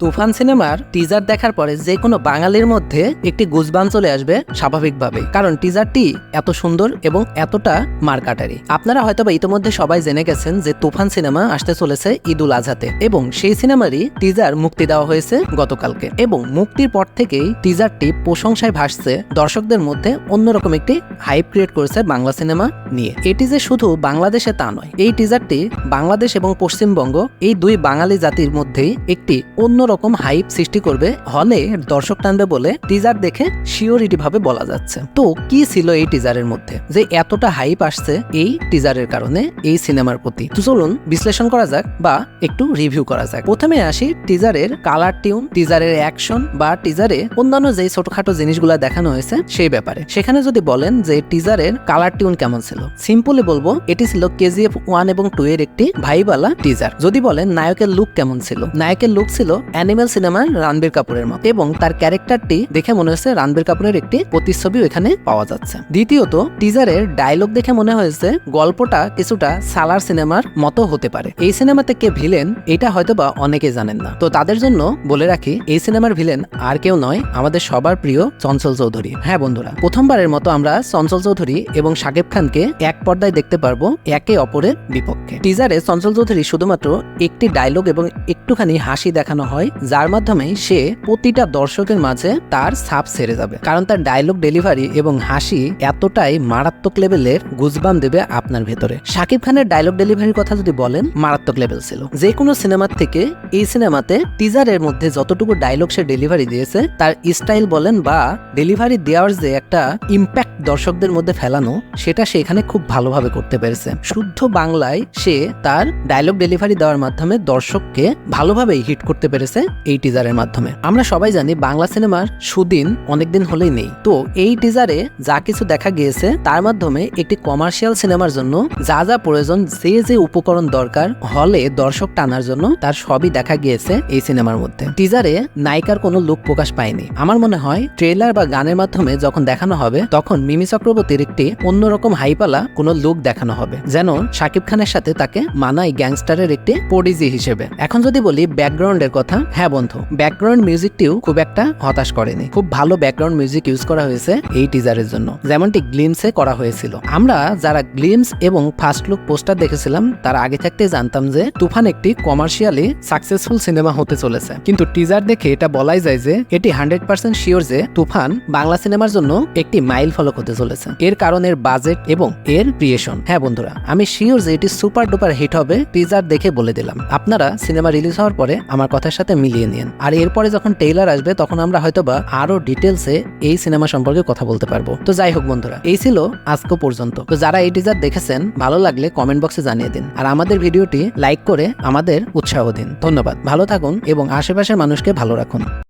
তুফান সিনেমার টিজার দেখার পরে যে কোনো বাঙালির মধ্যে একটি গুজবান চলে আসবে স্বাভাবিকভাবে কারণ টিজারটি এত সুন্দর এবং এতটা মারকাটারি। আপনারা হয়তোবা ইতিমধ্যে সবাই জেনে গেছেন যে তুফান সিনেমা আসতে চলেছে ঈদুল আজহাতে এবং সেই সিনেমারই টিজার মুক্তি দেওয়া হয়েছে গতকালকে এবং মুক্তির পর থেকেই টিজারটি প্রশংসায় ভাসছে দর্শকদের মধ্যে অন্যরকম একটি হাইপ ক্রিয়েট করেছে বাংলা সিনেমা নিয়ে। এটি যে শুধু বাংলাদেশে তা নয়, এই টিজারটি বাংলাদেশ এবং পশ্চিমবঙ্গ এই দুই বাঙালি জাতির মধ্যেই একটি অন্যরকম হাইপ সৃষ্টি করবে হলে দর্শক টানবে বলে টিজার দেখে শিওরিটি ভাবে বলা যাচ্ছে। তো কি ছিল এই টিজারের মধ্যে? যে এতটা হাইপ আসছে এই টিজারের কারণে এই সিনেমার প্রতি। তো চলুন বিশ্লেষণ করা যাক বা একটু রিভিউ করা যাক। প্রথমে আসি টিজারের কালার টিউন টিজারের অ্যাকশন বা টিজারে অন্যান্য যে ছোটখাটো জিনিসগুলো দেখানো হয়েছে সেই ব্যাপারে। সেখানে যদি বলেন যে টিজারের কালার টিউন কেমন ছিল? সিম্পলি বলব, এটি ছিল কেজিএফ ওয়ান এবং টু এর একটি ভাইবালা টিজার যদি বলেন নায়কের লুক কেমন ছিল? নায়কের লুক ছিল অ্যানিমেল সিনেমার রানবীর কাপুরের মতো। এবং তার ক্যারেক্টারটি দেখে মনে হয়েছে রানবীর কাপুরের একটি প্রতিচ্ছবিও এখানে পাওয়া যাচ্ছে। দ্বিতীয়ত, টিজারের ডায়লগ দেখে মনে হয়েছে গল্পটা কিছুটা সালার সিনেমার মতো হতে পারে। এই সিনেমাতে কে ভিলেন এটা হয়তো বা অনেকে জানেন না। তো তাদের জন্য বলে রাখি, এই সিনেমার ভিলেন আর কেউ নয়, আমাদের সবার প্রিয় চঞ্চল চৌধুরী। হ্যাঁ বন্ধুরা, প্রথমবারের মতো আমরা চঞ্চল চৌধুরী এবং শাকিব খানকে এক পর্দায় দেখতে পারব একে অপরের বিপক্ষে। টিজারে চঞ্চল চৌধুরী শুধুমাত্র একটি ডায়লগ এবং একটুখানি হাসি দেখানো হয় যার মাধ্যমে সে প্রতিটা দর্শকের মাঝে তার ছাপ ছেড়ে যাবে। কারণ তার ডায়লগ ডেলিভারি এবং হাসি এতটাই মারাত্মক লেভেলের গুজবাম দেবে আপনার ভেতরে। শাকিব খানের ডায়লগ ডেলিভারির কথা যদি বলেন, মারাত্মক লেভেল ছিল। যে কোনো সিনেমার থেকে এই সিনেমাতে টিজারের মধ্যে যতটুকু ডায়লগ সে ডেলিভারি দিয়েছে, তার স্টাইল বলেন বা ডেলিভারি দেওয়ার যে একটা ইম্প্যাক্ট দর্শকদের মধ্যে ফেলানো, সেটা সে এখানে খুব ভালোভাবে করতে পেরেছে। শুদ্ধ বাংলায় সে তার ডায়লগ ডেলিভারি দেওয়ার মাধ্যমে দর্শককে ভালোভাবেই হিট করতে পেরেছে। এই টিজারের মাধ্যমে। আমরা সবাই জানি বাংলা সিনেমার সুদিন অনেকদিন হলেই নেই। তো এই টিজারে যা কিছু দেখা গিয়েছে, তার মাধ্যমে একটি কমার্শিয়াল সিনেমার জন্য যা যা প্রয়োজন, যে যে উপকরণ দরকার, হলে দর্শক টানার জন্য তার সবই দেখা গিয়েছে এই সিনেমার মধ্যে। টিজারে নায়িকার কোনো লুক প্রকাশ পায়নি। আমার মনে হয় ট্রেলার বা গানের মাধ্যমে যখন দেখানো হবে, তখন মিমি চক্রবর্তীর একটি অন্যরকম হাইপালা কোনো লুক দেখানো হবে, যেন শাকিব খানের সাথে তাকে মানায় গ্যাংস্টারের একটি পডিজি হিসেবে। এখন যদি বলি ব্যাকগ্রাউন্ডের কথা হ্যাঁ বন্ধু ব্যাকগ্রাউন্ড মিউজিকটিও খুব একটা হতাশ করেনি। খুব ভালো ব্যাকগ্রাউন্ড মিউজিক ইউজ করা হয়েছে এই টিজারের জন্য। যেমনটি গ্লিমসে করা হয়েছিল। আমরা যারা গ্লিমস এবং ফার্স্ট লুক পোস্টার দেখেছিলাম, তার আগে থাকতে জানতাম যে তুফান একটি কমার্শিয়ালি সাকসেসফুল সিনেমা হতে চলেছে। কিন্তু টিজার দেখে এটা বলাই যায় যে এটি হান্ড্রেড পার্সেন্ট শিওর যে তুফান বাংলা সিনেমার জন্য একটি মাইল ফলক হতে চলেছে। এর কারণ এর বাজেট এবং এর ক্রিয়েশন হ্যাঁ বন্ধুরা, আমি শিওর যে এটি সুপার ডুপার হিট হবে টিজার দেখে বলে দিলাম। আপনারা সিনেমা রিলিজ হওয়ার পরে আমার কথার সাথে মিলিয়ে নিন। আর এরপরে যখন টেইলার আসবে, তখন আমরা হয়তোবা আরও ডিটেলসে এই সিনেমা সম্পর্কে কথা বলতে পারব। তো যাই হোক বন্ধুরা, এই ছিল আজকে পর্যন্ত। তো যারা এই টিজার দেখেছেন, ভালো লাগলে কমেন্ট বক্সে জানিয়ে দিন। আর আমাদের ভিডিওটি লাইক করে আমাদের উৎসাহ দিন। ধন্যবাদ। ভালো থাকুন এবং আশেপাশের মানুষকে ভালো রাখুন।